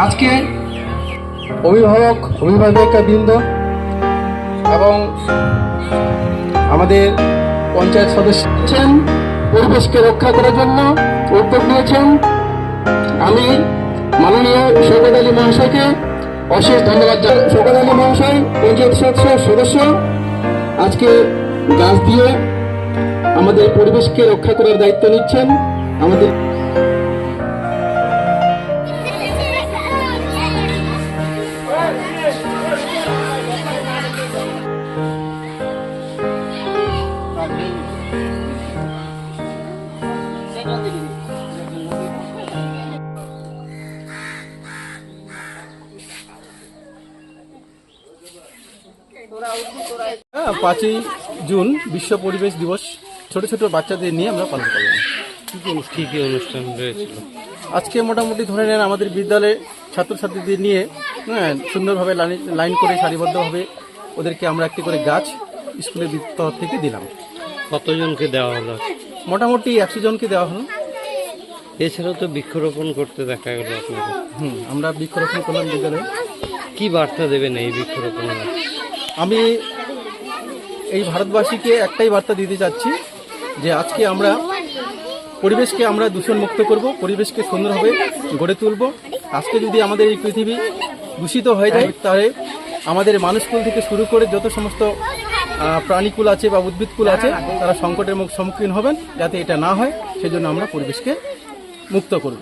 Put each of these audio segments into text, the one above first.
আজকে অভিভাবক অভিভাবক বৃন্দ এবং আমাদের পঞ্চায়েত সদস্য পরিবেশকে রক্ষা করার জন্য উদ্যোগ নিয়েছেন। আমি মাননীয় সৈকত আলী মহাশয়কে অশেষ ধন্যবাদ সৈকত আলী মহাশয়, পঞ্চায়েত সদস্য সদস্য, আজকে গাছ দিয়ে আমাদের পরিবেশকে রক্ষা করার দায়িত্ব নিচ্ছেন। আমাদের হ্যাঁ পাঁচই জুন বিশ্ব পরিবেশ দিবস। ছোট ছোট বাচ্চাদের নিয়ে আমরা পালন করলাম। কি কি অনুষ্ঠান রয়েছিল? আজকে মোটামুটি ধরে নেন আমাদের বিদ্যালয়ে ছাত্রছাত্রীদের নিয়ে হ্যাঁ সুন্দরভাবে লাইন লাইন করে সারিবদ্ধভাবে ওদেরকে আমরা একটি করে গাছ স্কুলের তরফ থেকে দিলাম। কতজনকে দেওয়া হলো? মোটামুটি একশো জনকে দেওয়া হলো। এছাড়াও তো বৃক্ষরোপণ করতে দেখা গেল আপনাকে হুম আমরা বৃক্ষরোপণ করলাম বিদ্যালয়ে। কি বার্তা দেবেন এই বৃক্ষরোপণে? আমি এই ভারতবাসীকে একটাই বার্তা দিতে চাচ্ছি যে আজকে আমরা পরিবেশকে আমরা দূষণ মুক্ত করব পরিবেশকে সুন্দরভাবে গড়ে তুলব। আজকে যদি আমাদের এই পৃথিবী দূষিত হয়ে যায় তাহলে আমাদের মানুষকুল থেকে শুরু করে যত সমস্ত প্রাণীকুল আছে বা উদ্ভিদকুল আছে তারা সংকটের মুখ সম্মুখীন হবেন যাতে এটা না হয়। সেজন্য আমরা পরিবেশকে মুক্ত করব।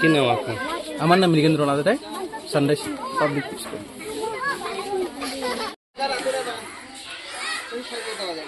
কি নাম আপনার? আমার নাম Mrigendranath Roy sunrise public school. পরিষ্কার করতে হবে